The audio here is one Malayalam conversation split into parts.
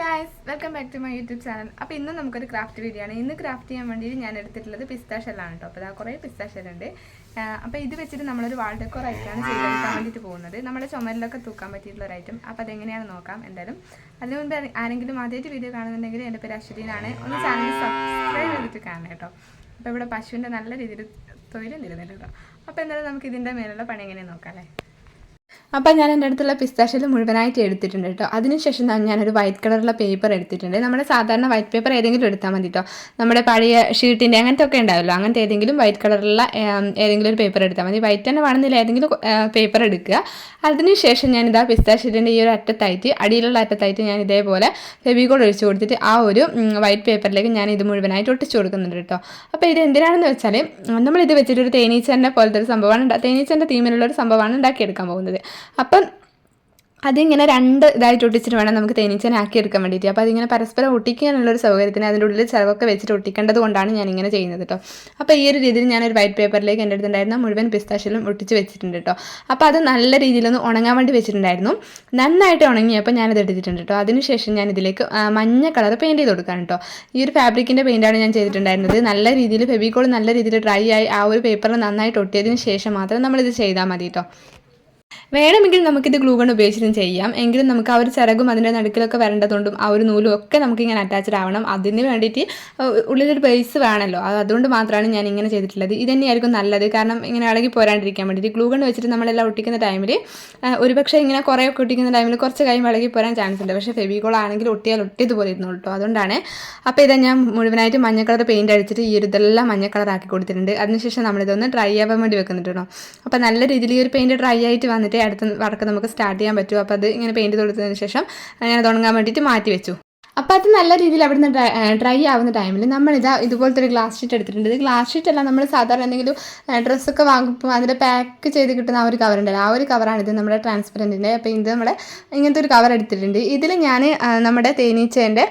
Guys welcome back to my YouTube channel അപ്പോൾ ഇന്ന് നമുക്കൊരു ക്രാഫ്റ്റ് വീഡിയോ ആണ്. ഇന്ന് ക്രാഫ്റ്റ് ചെയ്യാൻ വേണ്ടിയിട്ട് ഞാൻ എടുത്തിട്ടുള്ളത് പിസ്താ ഷെല്ലാണ് കേട്ടോ. അപ്പോൾ ഇതാ കുറേ പിസ്താ ഷെല്ലുണ്ട് അപ്പോൾ ഇത് വെച്ചിട്ട് നമ്മളൊരു വാൾ ഡെക്കോർ ആയിട്ടാണ് ചെയ്തെടുക്കാൻ വേണ്ടിയിട്ട് പോകുന്നത്. നമ്മുടെ ചുമരിലൊക്കെ തൂക്കാൻ പറ്റിയിട്ടുള്ള ഒരു ഐറ്റം അപ്പോൾ അതെങ്ങനെയാണ് നോക്കാം എന്തായാലും. അതിന് മുൻപ് ആരെങ്കിലും ആദ്യമായിട്ട് വീഡിയോ കാണുന്നുണ്ടെങ്കിൽ എന്റെ പേര് അശ്വതിനാണ്. ഒന്ന് ചാനൽ സബ്സ്ക്രൈബ് ചെയ്തിട്ട് കാണണം കേട്ടോ. അപ്പോൾ ഇവിടെ പശുവിന്റെ നല്ല രീതിയിൽ തൊഴിലും തരുന്നുണ്ട് കേട്ടോ അപ്പോൾ എന്തായാലും നമുക്ക് ഇതിന്റെ മേലുള്ള പണി എങ്ങനെയാണ് നോക്കാം അല്ലേ? അപ്പോൾ ഞാൻ എന്റെ അടുത്തുള്ള പിസ്താഷ്യൽ മുഴുവനായിട്ട് എടുത്തിട്ടുണ്ട് കേട്ടോ. അതിനുശേഷം ഞാൻ ഞാനൊരു വൈറ്റ് കളറുള്ള പേപ്പർ എടുത്തിട്ടുണ്ട്. നമ്മുടെ സാധാരണ വൈറ്റ് പേപ്പർ ഏതെങ്കിലും എടുത്താൽ മതി കേട്ടോ. നമ്മുടെ പഴയ ഷീട്ടിന്റെ അങ്ങനത്തെ ഒക്കെ ഉണ്ടാവല്ലോ. അങ്ങനത്തെ ഏതെങ്കിലും വൈറ്റ് കളറുള്ള ഏതെങ്കിലും ഒരു പേപ്പർ എടുത്താൽ മതി. വൈറ്റ് തന്നെ വേണമെന്നില്ല. ഏതെങ്കിലും പേപ്പർ എടുക്കുക. അതിനുശേഷം ഞാനിതാ പിസ്താഷ്യലിന്റെ ഈ ഒരു അറ്റത്തായിട്ട് അടിയിലുള്ള അറ്റത്തായിട്ട് ഞാൻ ഇതേപോലെ ഫെബികോൾ ഒഴിച്ചു കൊടുത്തിട്ട് ആ ഒരു വൈറ്റ് പേപ്പറിലേക്ക് ഞാൻ ഇത് മുഴുവനായിട്ട് ഒട്ടിച്ചു കൊടുക്കുന്നുണ്ട് കേട്ടോ. അപ്പോൾ ഇത് എന്തിനാണെന്ന് വെച്ചാൽ നമ്മളിത് വെച്ചിട്ട് ഒരു പോലത്തെ ഒരു സംഭവമാണ് തേനീച്ചന്റെ തീമിലുള്ള ഒരു സംഭവമാണ് ഉണ്ടാക്കിയെടുക്കാൻ പോകുന്നത്. അപ്പം അതിങ്ങനെ രണ്ട് ഇതായിട്ട് ഒട്ടിച്ചിട്ട് വേണം നമുക്ക് തേനീച്ചനെ ആക്കിയെടുക്കാൻ വേണ്ടിയിട്ട്. അപ്പോൾ അതിങ്ങനെ പരസ്പരം ഒട്ടിക്കാനുള്ളൊരു സൗകര്യത്തിന് അതിന്റെ ഉള്ളിൽ ചിലവൊക്കെ വെച്ചിട്ട് ഒട്ടിക്കേണ്ടത് കൊണ്ടാണ് ഞാൻ ഇങ്ങനെ ചെയ്യുന്നത് കേട്ടോ അപ്പോൾ ഈ ഒരു രീതിയിൽ ഞാനൊരു വൈറ്റ് പേപ്പറിലേക്ക് എന്റെ അടുത്തുണ്ടായിരുന്ന മുഴുവൻ പിസ്താശിലും ഒട്ടിച്ച് വെച്ചിട്ടുണ്ട് കേട്ടോ അപ്പോൾ അത് നല്ല രീതിയിലൊന്ന് ഉണങ്ങാൻ വേണ്ടി വെച്ചിട്ടുണ്ടായിരുന്നു. നന്നായിട്ട് ഉണങ്ങിയപ്പോൾ ഞാനത് എടുത്തിട്ടുണ്ട് കേട്ടോ അതിനുശേഷം ഞാൻ ഇതിലേക്ക് മഞ്ഞ കളർ പെയിന്റ് ചെയ്ത് കൊടുക്കാൻ കേട്ടോ ഈ ഒരു ഫാബ്രിക്കിന്റെ പെയിന്റാണ് ഞാൻ ചെയ്തിട്ടുണ്ടായിരുന്നത്. നല്ല രീതിയിൽ ഫെബിക്കോൾ നല്ല രീതിയിൽ ഡ്രൈ ആയി ആ ഒരു പേപ്പറിൽ നന്നായിട്ട് ഒട്ടിയതിന് ശേഷം മാത്രം നമ്മളിത് ചെയ്താൽ മതി കേട്ടോ വേണമെങ്കിൽ നമുക്കിത് ഗ്ലൂ ഗൺ ഉപയോഗിച്ചിട്ടും ചെയ്യാം. എങ്കിലും നമുക്ക് ആ ഒരു ചിറകും അതിന്റെ നടുക്കിലൊക്കെ വരേണ്ടതുകൊണ്ടും ആ ഒരു നൂലും ഒക്കെ നമുക്ക് ഇങ്ങനെ അറ്റാച്ച്ഡ് ആവണം. അതിന് വേണ്ടിയിട്ട് ഉള്ളിലൊരു ബേസ് വേണമല്ലോ. അത് അതുകൊണ്ട് മാത്രമാണ് ഞാൻ ഇങ്ങനെ ചെയ്തിട്ടുള്ളത്. ഇത് തന്നെയായിരിക്കും നല്ലത്. കാരണം ഇങ്ങനെ ഇളകി പോരാണ്ടിരിക്കാൻ വേണ്ടിയിട്ട് ഗ്ലൂ ഗൺ വെച്ചിട്ട് നമ്മളെല്ലാം ഒട്ടിക്കുന്ന ടൈമിൽ ഒരുപക്ഷെ ഇങ്ങനെ കുറേ ഒക്കെ ഒട്ടിക്കുന്ന ടൈമിൽ കുറച്ച് കഴിയുമ്പോൾ ഇളകി പോരാൻ ചാൻസ് ഉണ്ട്. പക്ഷേ ഫെബിക്കോൾ ആണെങ്കിൽ ഒട്ടിയാൽ ഒട്ടിയതുപോലെ ഇരുന്നു കേട്ടോ. അതുകൊണ്ടാണ് അപ്പോൾ ഇതാ ഞാൻ മുഴുവനായിട്ട് മഞ്ഞ കളർ പെയിന്റ് അടിച്ചിട്ട് ഈ ഒരു ഇതെല്ലാം മഞ്ഞ കളർ ആക്കി കൊടുത്തിട്ടുണ്ട്. അതിനുശേഷം നമ്മളിതൊന്ന് ഡ്രൈ ആവാൻ വേണ്ടി വെക്കുന്നുണ്ടോ അപ്പോൾ നല്ല രീതിയിൽ ഈ ഒരു പെയിന്റ് ഡ്രൈ ആയിട്ട് വന്നിട്ട് അടുത്ത വർക്ക് നമുക്ക് സ്റ്റാർട്ട് ചെയ്യാൻ പറ്റും. അപ്പോൾ അത് ഇങ്ങനെ പെയിന്റ് കൊടുത്തതിന് ശേഷം ഞാൻ തുടങ്ങാൻ വേണ്ടിയിട്ട് മാറ്റി വെച്ചു. അപ്പോൾ അത് നല്ല രീതിയിൽ അവിടുന്ന് ഡ്രൈ ആവുന്ന ടൈമിൽ നമ്മളിതാ ഇതുപോലത്തെ ഒരു ഗ്ലാസ് ഷീറ്റ് എടുത്തിട്ടുണ്ട്. ഇത് ഗ്ലാസ് ഷീറ്റ് അല്ല നമ്മൾ സാധാരണ എന്തെങ്കിലും ഡ്രസ്സൊക്കെ വാങ്ങുമ്പോൾ അതിന്റെ പാക്ക് ചെയ്ത് കിട്ടുന്ന ആ ഒരു കവർ ഉണ്ടല്ലോ. ആ ഒരു കവറാണ് ഇത് നമ്മുടെ ട്രാൻസ്പെറന്റിന്റെ അപ്പോൾ ഇത് നമ്മുടെ ഇങ്ങനത്തെ ഒരു കവർ എടുത്തിട്ടുണ്ട്. ഇതിൽ ഞാൻ നമ്മുടെ തേനീച്ചേന്റെ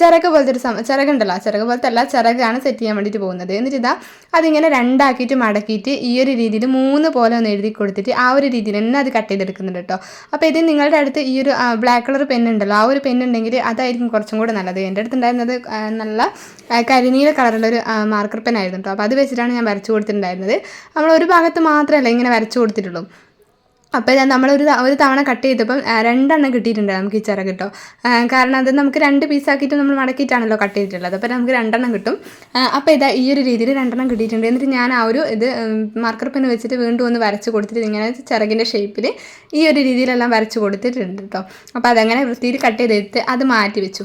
ചിറക് പോലത്തെ ഒരു സം ചിറകുണ്ടല്ലോ ചിറക് പോലത്തെ അല്ല ചിറകാണ് സെറ്റ് ചെയ്യാൻ വേണ്ടിയിട്ട് പോകുന്നത്. എന്നിട്ട് ഇതാ അതിങ്ങനെ രണ്ടാക്കിയിട്ട് മടക്കിയിട്ട് ഈ ഒരു രീതിയിൽ മൂന്ന് പോലെ ഒന്ന് എഴുതി കൊടുത്തിട്ട് ആ ഒരു രീതിയിൽ തന്നെ അത് കട്ട് ചെയ്തെടുക്കുന്നുണ്ട് കേട്ടോ അപ്പോൾ ഇത് നിങ്ങളുടെ അടുത്ത് ഈ ഒരു ബ്ലാക്ക് കളർ പെൻ ഉണ്ടല്ലോ. ആ ഒരു പെൻ ഉണ്ടെങ്കിൽ അതായിരിക്കും കുറച്ചും കൂടെ നല്ലത്. എന്റെ അടുത്തുണ്ടായിരുന്നത് നല്ല കരിനീല കളറുള്ള ഒരു മാർക്കർ പെൻ ആയിരുന്നു കേട്ടോ അപ്പോൾ അത് വെച്ചിട്ടാണ് ഞാൻ വരച്ചു കൊടുത്തിട്ടുണ്ടായിരുന്നത്. നമ്മൾ ഒരു ഭാഗത്ത് മാത്രമല്ല ഇങ്ങനെ വരച്ചു കൊടുത്തിട്ടുള്ളൂ. അപ്പോൾ നമ്മളൊരു ഒരു തവണ കട്ട് ചെയ്തപ്പം രണ്ടെണ്ണം കിട്ടിയിട്ടുണ്ട് നമുക്ക് ഈ ചിറക് കേട്ടോ കാരണം അത് നമുക്ക് രണ്ട് പീസാക്കിയിട്ട് നമ്മൾ മടക്കിയിട്ടാണല്ലോ കട്ട് ചെയ്തിട്ടുള്ളത്. അപ്പോൾ നമുക്ക് രണ്ടെണ്ണം കിട്ടും. അപ്പോൾ ഇതാ ഈ ഒരു രീതിയിൽ രണ്ടെണ്ണം കിട്ടിയിട്ടുണ്ട്. എന്നിട്ട് ഞാൻ ആ ഒരു ഇത് മാർക്കർ പെൻ വെച്ചിട്ട് വീണ്ടും ഒന്ന് വരച്ച് കൊടുത്തിട്ട് ഇങ്ങനെ ചിറകിന്റെ ഷേപ്പിൽ ഈ ഒരു രീതിയിലെല്ലാം വരച്ച് കൊടുത്തിട്ടുണ്ട് കേട്ടോ അപ്പോൾ അതങ്ങനെ വൃത്തിയിൽ കട്ട് ചെയ്തെടുത്ത് അത് മാറ്റി വെച്ചു.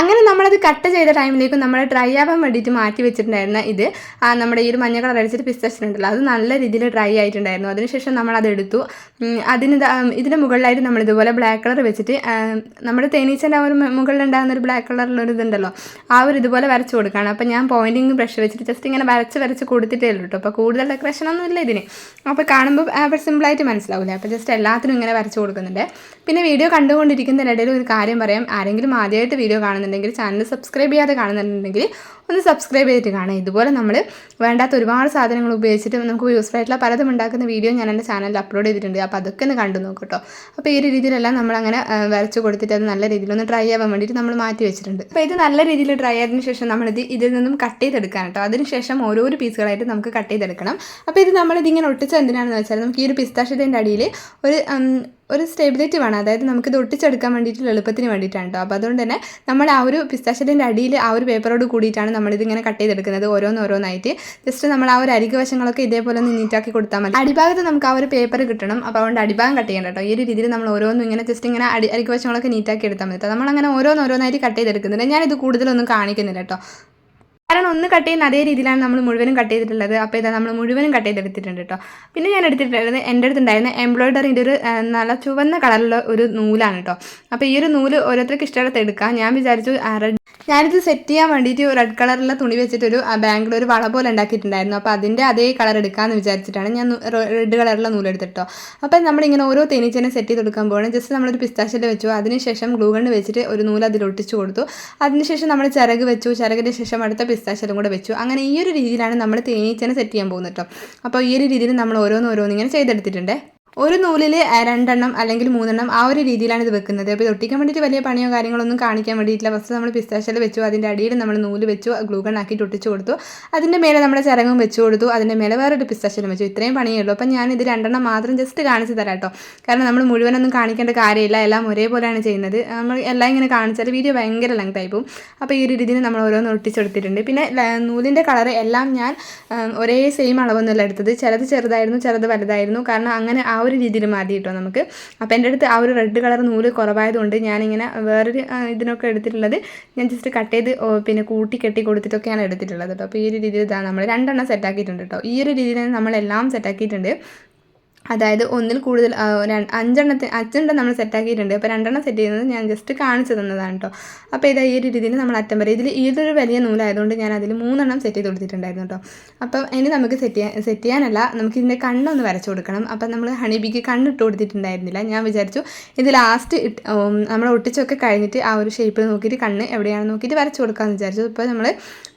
അങ്ങനെ നമ്മളത് കട്ട് ചെയ്ത ടൈമിലേക്ക് നമ്മൾ ഡ്രൈ ആവാൻ വേണ്ടിയിട്ട് മാറ്റി വെച്ചിട്ടുണ്ടായിരുന്ന ഇത് നമ്മുടെ ഈ ഒരു മഞ്ഞ കളർ അടിച്ചിട്ട് പിസ്തച്ചിട്ടുണ്ടല്ലോ അത് നല്ല രീതിയിൽ ഡ്രൈ ആയിട്ടുണ്ടായിരുന്നു. അതിനുശേഷം നമ്മളത് അതെടുത്തു അതിന് ഇതിന് മുകളിലായിട്ട് നമ്മൾ ഇതുപോലെ ബ്ലാക്ക് കളർ വെച്ചിട്ട് നമ്മുടെ തേനീച്ചന്റെ ആ ഒരു മുകളിലുണ്ടാകുന്ന ഒരു ബ്ലാക്ക് കളറിലൊരു ഇതുണ്ടല്ലോ ആ ഒരു ഇതുപോലെ വരച്ച് കൊടുക്കുകയാണ് അപ്പോൾ ഞാൻ പോയിന്റിങ് ബ്രഷ് വെച്ചിട്ട് ജസ്റ്റ് ഇങ്ങനെ വരച്ച് വരച്ച് കൊടുത്തിട്ടേ ഉള്ളൂ കേട്ടോ അപ്പോൾ കൂടുതൽ ഡെക്കറേഷൻ ഒന്നും ഇല്ല ഇതിന് അപ്പോൾ കാണുമ്പോൾ അവർ സിമ്പിളായിട്ട് മനസ്സിലാവില്ല അപ്പോൾ ജസ്റ്റ് എല്ലാത്തിനും ഇങ്ങനെ വരച്ച് കൊടുക്കുന്നുണ്ട്. പിന്നെ വീഡിയോ കണ്ടുകൊണ്ടിരിക്കുന്നതിനിടയിൽ ഒരു കാര്യം പറയാം. ആരെങ്കിലും ആദ്യമായിട്ട് വീഡിയോ കാണുന്നുണ്ടെങ്കിൽ ചാനൽ സബ്സ്ക്രൈബ് ചെയ്യാതെ കാണുന്നുണ്ടെങ്കിൽ ഒന്ന് സബ്സ്ക്രൈബ് ചെയ്തിട്ട് കാണാം ഇതുപോലെ നമ്മൾ വേണ്ടാത്ത ഒരുപാട് സാധനങ്ങൾ ഉപയോഗിച്ചിട്ട് നമുക്ക് യൂസ്ഫുൾ ആയിട്ടുള്ള പലതും ഉണ്ടാക്കുന്ന വീഡിയോ ഞാൻ എന്റെ ചാനലിൽ അപ്ലോഡ് ചെയ്തിട്ടുണ്ട്. അപ്പോൾ അതൊക്കെ ഒന്ന് കണ്ടു നോക്കും കേട്ടോ അപ്പോൾ ഈ ഒരു രീതിയിലെല്ലാം നമ്മളങ്ങനെ വരച്ച് കൊടുത്തിട്ട് അത് നല്ല രീതിയിൽ ഒന്ന് ഡ്രൈ ആവാൻ വേണ്ടിയിട്ട് നമ്മൾ മാറ്റി വെച്ചിട്ടുണ്ട്. അപ്പോൾ ഇത് നല്ല രീതിയിൽ ഡ്രൈ ആയതിനു ശേഷം നമ്മളിത് ഇതിൽ നിന്നും കട്ട് ചെയ്തെടുക്കാൻ കേട്ടോ അതിനുശേഷം ഓരോ പീസുകളായിട്ട് നമുക്ക് കട്ട് ചെയ്തെടുക്കണം. അപ്പോൾ ഇത് നമ്മളിതിങ്ങനെ ഒട്ടിച്ച് എന്തിനാണെന്ന് വെച്ചാൽ നമുക്ക് ഈ ഒരു പിസ്താഷ്യത്തിന്റെ അടിയിൽ ഒരു ഒരു സ്റ്റെബിലിറ്റി വേണം. അതായത് നമുക്കിത് ഒട്ടിച്ചെടുക്കാൻ വേണ്ടിയിട്ടുള്ള എളുപ്പത്തിന് വേണ്ടിയിട്ടാണ് കേട്ടോ അപ്പോൾ അതുകൊണ്ട് തന്നെ നമ്മൾ ആ ഒരു പിസ്താഷ്യത്തിന്റെ അടിയിൽ ആ ഒരു പേപ്പറോട് കൂടിയിട്ടാണ് നമ്മളിതിങ്ങനെ കട്ട് ചെയ്തെടുക്കുന്നത് ഓരോന്നോരോന്നായിട്ട് ജസ്റ്റ് നമ്മൾ ആ ഒരു അരികു വശങ്ങളൊക്കെ ഇതേപോലെ ഒന്ന് നീറ്റാക്കി കൊടുത്താൽ മതി. അടിഭാഗത്ത് നമുക്ക് ആ ഒരു പേപ്പർ കിട്ടണം. അപ്പോൾ അതുകൊണ്ട് അടിഭാഗം കട്ട് ചെയ്യണം കേട്ടോ ഈ ഒരു രീതിയിൽ നമ്മൾ ഓരോന്നും ഇങ്ങനെ ജസ്റ്റ് ഇങ്ങനെ അടി അരികു വശങ്ങളൊക്കെ നീറ്റാക്കി എടുത്താൽ മതി. നമ്മളങ്ങനെ ഓരോന്നോരോന്നായിട്ട് കട്ട് ചെയ്തെടുക്കുന്നുണ്ട് ഞാനിത് കൂടുതലൊന്നും കാണിക്കുന്നില്ല കേട്ടോ കാരണം ഒന്ന് കട്ട് ചെയ്യുന്ന അതേ രീതിയിലാണ് നമ്മൾ മുഴുവനും കട്ട് ചെയ്തിട്ടുള്ളത്. അപ്പോൾ ഇതാ നമ്മൾ മുഴുവനും കട്ട് ചെയ്തെടുത്തിട്ടുണ്ട് കേട്ടോ പിന്നെ ഞാൻ എടുത്തിട്ടുണ്ടായിരുന്നത് എന്റെ അടുത്തുണ്ടായിരുന്ന എംബ്രോയിഡറിന്റെ ഒരു നല്ല ചുവന്ന കളറിലുള്ള ഒരു നൂലാണ് കേട്ടോ അപ്പോൾ ഈ ഒരു നൂൽ ഓരോരുത്തർക്ക് ഇഷ്ടമുള്ളത് എടുക്കാം. ഞാൻ വിചാരിച്ചു റെഡ് ഞാനിത് സെറ്റ് ചെയ്യാൻ വേണ്ടിയിട്ട് റെഡ് കളറിലുള്ള തുണി വെച്ചിട്ടൊരു ഒരു വള പോലെ ഉണ്ടാക്കിയിട്ടുണ്ടായിരുന്നു. അപ്പോൾ അതിന്റെ അതേ കളർ എടുക്കാമെന്ന് വിചാരിച്ചിട്ടാണ് ഞാൻ റെഡ് കളറിലുള്ള നൂലെടുത്തിട്ടോ അപ്പോൾ നമ്മളിങ്ങനെ ഓരോ തേനീച്ചനെ സെറ്റ് ചെയ്ത് കൊടുക്കുമ്പോൾ ജസ്റ്റ് നമ്മളൊരു പിസ്താശൽ വെച്ചു. അതിനുശേഷം ഗ്ലൂ ഗണ്ണ് വെച്ചിട്ട് ഒരു നൂൽ അതിൽ ഒട്ടിച്ചു കൊടുത്തു അതിനുശേഷം നമ്മൾ ചിറക് വെച്ചു. ചിറകിന് ശേഷം അടുത്ത പിസ്താശലും കൂടെ വെച്ചു. അങ്ങനെ ഈ ഒരു രീതിയിലാണ് നമ്മൾ തേനീച്ചനെ സെറ്റ് ചെയ്യാൻ പോകുന്നത് കേട്ടോ അപ്പോൾ ഈ ഒരു രീതിയിൽ നമ്മൾ ഓരോന്ന് ഓരോന്നിങ്ങനെ ചെയ്തെടുത്തിട്ടുണ്ട്. ഒരു നൂലിൽ രണ്ടെണ്ണം അല്ലെങ്കിൽ മൂന്നെണ്ണം ആ ഒരു രീതിയിലാണ് ഇത് വെക്കുന്നത്. അപ്പോൾ ഇത് ഒട്ടിക്കാൻ വേണ്ടിയിട്ട് വലിയ പണിയോ കാര്യങ്ങളൊന്നും കാണിക്കാൻ വേണ്ടിയിട്ടില്ല. ഫസ്റ്റ് നമ്മൾ പിസ്താശയിൽ വെച്ചു അതിന്റെ അടിയിൽ നമ്മൾ നൂൽ വെച്ചു ഗ്ലൂഗൺ ആക്കിയിട്ട് ഒട്ടിച്ചു കൊടുത്തു. അതിന്റെ മേലെ നമ്മുടെ ചിറങ്ങും വെച്ചു കൊടുത്തു. അതിന്റെ മേലെ വേറൊരു പിസ്താശയിലും വെച്ചു. ഇത്രയും പണിയേ ഉള്ളൂ. അപ്പം ഞാൻ ഇത് രണ്ടെണ്ണം മാത്രം ജസ്റ്റ് കാണിച്ച് തരാം കേട്ടോ. കാരണം നമ്മൾ മുഴുവനൊന്നും കാണിക്കേണ്ട കാര്യമില്ല. എല്ലാം ഒരേപോലെയാണ് ചെയ്യുന്നത്. നമ്മൾ എല്ലാം ഇങ്ങനെ കാണിച്ചാൽ വീഡിയോ ഭയങ്കര ലെങ്ത് ആയി പോകും. അപ്പോൾ ഈ ഒരു രീതിയിൽ നമ്മൾ ഓരോന്ന് ഒട്ടിച്ചെടുത്തിട്ടുണ്ട്. പിന്നെ നൂലിന്റെ കളർ എല്ലാം ഞാൻ ഒരേ സെയിം അളവൊന്നുമല്ല എടുത്തത്. ചിലത് ചെറുതായിരുന്നു ചിലത് വലുതായിരുന്നു. കാരണം അങ്ങനെ ആ ഒരു രീതിയിൽ മതി കേട്ടോ നമുക്ക്. അപ്പോൾ എന്റെ അടുത്ത് ആ ഒരു റെഡ് കളർ നൂൽ കുറവായതുകൊണ്ട് ഞാനിങ്ങനെ വേറൊരു ആ, ഇതിനൊക്കെ എടുത്തിട്ടുള്ളത് ഞാൻ ജസ്റ്റ് കട്ട് ചെയ്ത് പിന്നെ കൂട്ടി കെട്ടി കൊടുത്തിട്ടൊക്കെയാണ് എടുത്തിട്ടുള്ളത് കേട്ടോ അപ്പോൾ ഈ ഒരു രീതിയിൽ ഇതാണ് നമ്മൾ രണ്ടെണ്ണം സെറ്റാക്കിയിട്ടുണ്ട് കേട്ടോ ഈ ഒരു രീതിയിൽ നമ്മളെല്ലാം സെറ്റാക്കിയിട്ടുണ്ട് അതായത് ഒന്നിൽ കൂടുതൽ അഞ്ചെണ്ണത്തിന് അഞ്ചെണ്ണം നമ്മൾ സെറ്റാക്കിയിട്ടുണ്ട് അപ്പോൾ രണ്ടെണ്ണം സെറ്റ് ചെയ്യുന്നത് ഞാൻ ജസ്റ്റ് കാണിച്ചു തന്നതാണ് കേട്ടോ അപ്പോൾ ഇതാ ഈ ഒരു രീതിയിൽ നമ്മൾ അറ്റം വരെ ഇതിൽ ഇതൊരു വലിയ നൂലായതുകൊണ്ട് ഞാൻ അതിൽ മൂന്നെണ്ണം സെറ്റ് ചെയ്ത് കൊടുത്തിട്ടുണ്ടായിരുന്നു കേട്ടോ അപ്പോൾ ഇനി നമുക്ക് സെറ്റ് ചെയ്യാൻ സെറ്റ് ചെയ്യാനല്ല നമുക്ക് ഇതിന്റെ കണ്ണൊന്ന് വരച്ചു കൊടുക്കണം. അപ്പം നമ്മൾ ഹണിബിക്ക് കണ്ണിട്ട് കൊടുത്തിട്ടുണ്ടായിരുന്നില്ല. ഞാൻ വിചാരിച്ചു ഇത് ലാസ്റ്റ് നമ്മൾ ഒട്ടിച്ചൊക്കെ കഴിഞ്ഞിട്ട് ആ ഒരു ഷേപ്പിൽ നോക്കിയിട്ട് കണ്ണ് എവിടെയാണ് നോക്കിയിട്ട് വരച്ചു കൊടുക്കാമെന്ന് വിചാരിച്ചു. ഇപ്പോൾ നമ്മൾ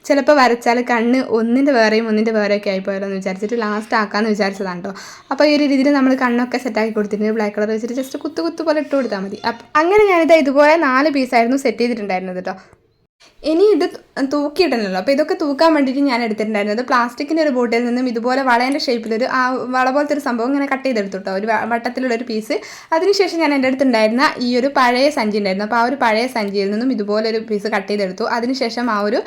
ചിലപ്പോൾ വരച്ചാൽ കണ്ണ് ഒന്നിന്റെ വേറെയും ഒന്നിന്റെ വേറെയൊക്കെ ആയിപ്പോയല്ലോ എന്ന് വിചാരിച്ചിട്ട് ലാസ്റ്റ് ആക്കാമെന്ന് വിചാരിച്ചതാണ് കേട്ടോ അപ്പോൾ ഈ ഒരു രീതിയിൽ നമ്മൾ കണ്ണൊക്കെ സെറ്റാക്കി കൊടുത്തിട്ടുണ്ട്. ബ്ലാക്ക് കളർ വെച്ചിട്ട് ജസ്റ്റ് കുത്തു കുത്തു പോലെ ഇട്ട് കൊടുത്താൽ മതി. അപ്പം അങ്ങനെ ഞാനിത് ഇതുപോലെ നാല് പീസായിരുന്നു സെറ്റ് ചെയ്തിട്ടുണ്ടായിരുന്നത് കേട്ടോ ഇനി ഇത് തൂക്കിയിടണമല്ലോ അപ്പോൾ ഇതൊക്കെ തൂക്കാൻ വേണ്ടിയിട്ട് ഞാൻ എടുത്തിട്ടുണ്ടായിരുന്നത് പ്ലാസ്റ്റിക്കിന്റെ ഒരു ബോട്ടിൽ നിന്നും ഇതുപോലെ വളേന്റെ ഷേപ്പിലൊരു ആ വള പോലത്തെ ഒരു സംഭവം ഇങ്ങനെ കട്ട് ചെയ്തെടുത്തു കേട്ടോ ഒരു വട്ടത്തിലുള്ള ഒരു പീസ് അതിനുശേഷം ഞാൻ എന്റെ അടുത്തുണ്ടായിരുന്ന ഈ ഒരു പഴയ സഞ്ചി ഉണ്ടായിരുന്നു. അപ്പോൾ ആ ഒരു പഴയ സഞ്ചിയിൽ നിന്നും ഇതുപോലെ ഒരു പീസ് കട്ട് ചെയ്തെടുത്തു. അതിനുശേഷം ആ ഒരു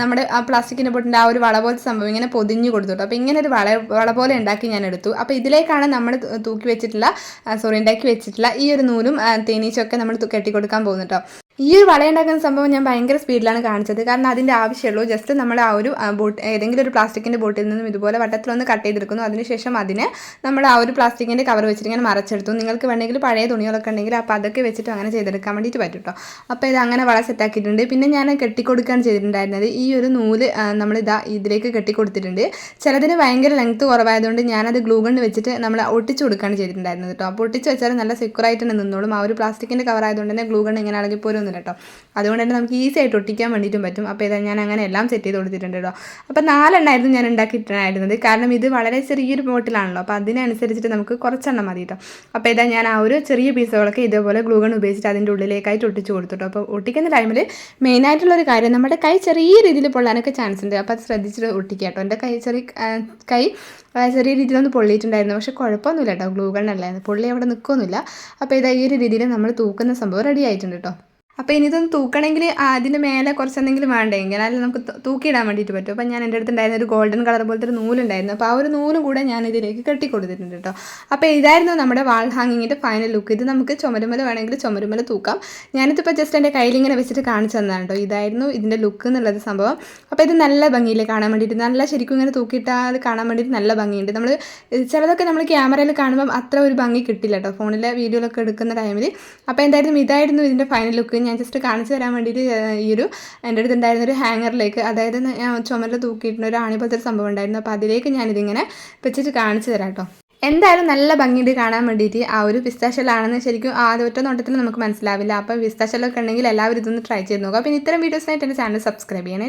നമ്മുടെ ആ പ്ലാസ്റ്റിക്കിന്റെ ബോട്ടിന്റെ ആ ഒരു വള പോലത്തെ സംഭവം ഇങ്ങനെ പൊതിഞ്ഞ് കൊടുത്തു കേട്ടോ അപ്പോൾ ഇങ്ങനെ ഒരു വള വള പോലെ ഉണ്ടാക്കി ഞാൻ എടുത്തു. അപ്പോൾ ഇതിലേക്കാണ് നമ്മൾ തൂക്കി വെച്ചിട്ടുള്ള സോറി ഉണ്ടാക്കി വെച്ചിട്ടുള്ള ഈ ഒരു നൂലും തേനീച്ചൊക്കെ നമ്മൾ കെട്ടിക്കൊടുക്കാൻ പോകുന്നു കേട്ടോ ഈ ഒരു വളയുണ്ടാക്കുന്ന സംഭവം ഞാൻ ഭയങ്കര സ്പീഡിലാണ് കാണിച്ചത്. കാരണം അതിന്റെ ആവശ്യമുള്ളൂ. ജസ്റ്റ് നമ്മൾ ആ ഒരു ബോട്ട് ഏതെങ്കിലും ഒരു പ്ലാസ്റ്റിക്കിന്റെ ബോട്ടിൽ നിന്നും ഇതുപോലെ വട്ടത്തിലൊന്ന് കട്ട് ചെയ്തെടുക്കുന്നു. അതിനുശേഷം അതിനെ നമ്മൾ ആ ഒരു പ്ലാസ്റ്റിക്കിന്റെ കവർ വെച്ചിട്ട് ഇങ്ങനെ മറച്ചെടുത്തു. നിങ്ങൾക്ക് വേണമെങ്കിൽ പഴയ തുണികളൊക്കെ ഉണ്ടെങ്കിൽ അപ്പോൾ അതൊക്കെ വെച്ചിട്ട് അങ്ങനെ ചെയ്തെടുക്കാൻ വേണ്ടിയിട്ട് പറ്റും കേട്ടോ അപ്പോൾ ഇത് അങ്ങനെ വള സെറ്റാക്കിയിട്ടുണ്ട് പിന്നെ ഞാൻ കെട്ടിക്കൊടുക്കുകയാണ് ചെയ്തിട്ടുണ്ടായിരുന്നത്. ഈ ഒരു നൂൽ നമ്മൾ ഇതാ ഇതിലേക്ക് കെട്ടിക്കൊടുത്തിട്ടുണ്ട്. ചിലതിന് ഭയങ്കര ലെങ്ത്ത് കുറവായതുകൊണ്ട് ഞാനത് ഗ്ലൂ വെച്ചിട്ട് നമ്മൾ ഒട്ടിച്ചു കൊടുക്കുകയാണ് ചെയ്തിട്ടുണ്ടായിരുന്നത് കേട്ടോ അപ്പോൾ ഒട്ടിച്ച് വെച്ചാൽ നല്ല സെക്യൂറായിട്ട് തന്നെ നിന്നോളും. ആ ഒരു പ്ലാസ്റ്റിക്കിന്റെ കവർ ആയതുകൊണ്ട് തന്നെ ഗ്ലൂ ഇങ്ങനെ ഇങ്ങനെ ഇളകി പോരൊന്നുമില്ല കേട്ടോ. അതുകൊണ്ട് തന്നെ നമുക്ക് ഈസി ആയിട്ട് ഒട്ടിക്കാൻ വേണ്ടിയിട്ടും പറ്റും. അപ്പോൾ ഇതാ ഞാൻ അങ്ങനെ എല്ലാം സെറ്റ് ചെയ്ത് കൊടുത്തിട്ടുണ്ട് കേട്ടോ. അപ്പോൾ നാലെണ്ണമായിരുന്നു ഞാൻ ഉണ്ടാക്കിയിട്ടുണ്ടായിരുന്നത്. കാരണം ഇത് വളരെ ചെറിയൊരു ബോട്ടിലാണല്ലോ അപ്പോൾ അതിനനുസരിച്ചിട്ട് നമുക്ക് കുറച്ചെണ്ണം മതി കേട്ടോ. അപ്പോൾ ഇതാ ഞാൻ ആ ഒരു ചെറിയ പീസുകളൊക്കെ ഇതേപോലെ ഗ്ലൂഗൺ ഉപയോഗിച്ചിട്ട് അതിന്റെ ഉള്ളിലേക്കായിട്ട് ഒട്ടിച്ച് കൊടുത്തു കേട്ടോ. അപ്പോൾ ഒട്ടിക്കുന്ന ടൈമിൽ മെയിനായിട്ടുള്ളൊരു കാര്യം നമ്മുടെ കൈ ചെറിയ രീതിയിൽ പൊള്ളാനൊക്കെ ചാൻസ് ഉണ്ട്. അപ്പോൾ അത് ശ്രദ്ധിച്ചിട്ട് ഒട്ടിക്കുക കേട്ടോ. എന്റെ കൈ ചെറിയ കൈ ചെറിയ രീതിയിലൊന്ന് പൊള്ളിയിട്ടുണ്ടായിരുന്നു. പക്ഷേ കുഴപ്പമൊന്നുമില്ല കേട്ടോ. ഗ്ലൂഗൺ അല്ലായിരുന്നു. പൊള്ളി അവിടെ നിൽക്കൊന്നുമില്ല അപ്പോൾ ഇതാ ഈ ഒരു രീതിയിൽ നമ്മൾ തൂക്കുന്ന സംഭവം റെഡി ആയിട്ടുണ്ട് കേട്ടോ. അപ്പോൾ ഇനി ഇതൊന്ന് തൂക്കണമെങ്കിൽ അതിന്റെ മേലെ കുറച്ച് എന്തെങ്കിലും വേണ്ടേ എന്നാലും നമുക്ക് തൂക്കിയിടാൻ വേണ്ടിയിട്ട് പറ്റും. അപ്പോൾ ഞാൻ എന്റെ അടുത്തുണ്ടായിരുന്ന ഒരു ഗോൾഡൻ കളർ പോലത്തെ ഒരു നൂലുണ്ടായിരുന്നു അപ്പോൾ ആ ഒരു നൂലും കൂടെ ഞാൻ ഇതിലേക്ക് കെട്ടി കൊടുത്തിട്ടുണ്ട് കേട്ടോ. അപ്പോൾ ഇതായിരുന്നു നമ്മുടെ വാൾ ഹാങ്ങിങ്ങിന്റെ ഫൈനൽ ലുക്ക് ഇത് നമുക്ക് ചുമരുമല വേണമെങ്കിൽ ചുമരുമല തൂക്കാം. ഞാനിതിപ്പോൾ ജസ്റ്റ് എന്റെ കയ്യിൽ ഇങ്ങനെ വെച്ചിട്ട് കാണിച്ചു തന്നതാണ് കേട്ടോ. ഇതായിരുന്നു ഇതിന്റെ ലുക്ക് എന്നുള്ളത് സംഭവം. അപ്പോൾ ഇത് നല്ല ഭംഗിയിൽ കാണാൻ വേണ്ടിയിട്ട്? നല്ല ശരിക്കും ഇങ്ങനെ തൂക്കിയിട്ടാൽ കാണാൻ വേണ്ടിയിട്ട് നല്ല ഭംഗിയുണ്ട്. നമ്മൾ ചിലതൊക്കെ നമ്മൾ ക്യാമറയിൽ കാണുമ്പം അത്ര ഒരു ഭംഗി കിട്ടില്ല കേട്ടോ. ഫോണിലെ വീഡിയോയിലൊക്കെ എടുക്കുന്ന ടൈമിൽ അപ്പോൾ എന്തായാലും ഇതായിരുന്നു ഇതിന്റെ ഫൈനൽ ലുക്ക് ഞാൻ ജസ്റ്റ് കാണിച്ചു തരാൻ വേണ്ടിയിട്ട് ഈ ഒരു എന്റെ അടുത്ത് ഉണ്ടായിരുന്ന ഒരു ഹാങ്ങറിലേക്ക് അതായത് ഞാൻ ചുമരിൽ തൂക്കിയിട്ടുള്ള ഒരു ആണി സംഭവം ഉണ്ടായിരുന്നു. അപ്പോൾ അതിലേക്ക് ഞാനിതിങ്ങനെ വെച്ചിട്ട് കാണിച്ചു തരാം കേട്ടോ. എന്തായാലും നല്ല ഭംഗിയുണ്ട് കാണാൻ വേണ്ടിയിട്ട് ആ ഒരു പിസ്താഷലാണെന്ന് ശരിക്കും ആദ്യ ഒറ്റ നോട്ടത്തിൽ നമുക്ക് മനസ്സിലാവില്ല. അപ്പോൾ പിസ്താഷലൊക്കെ ഉണ്ടെങ്കിൽ എല്ലാവരും ഇതൊന്ന് ട്രൈ ചെയ്ത് നോക്കുക. പിന്നെ ഇത്തരം വീഡിയോസിനായിട്ട് എന്റെ ചാനൽ സബ്സ്ക്രൈബ് ചെയ്യണേ.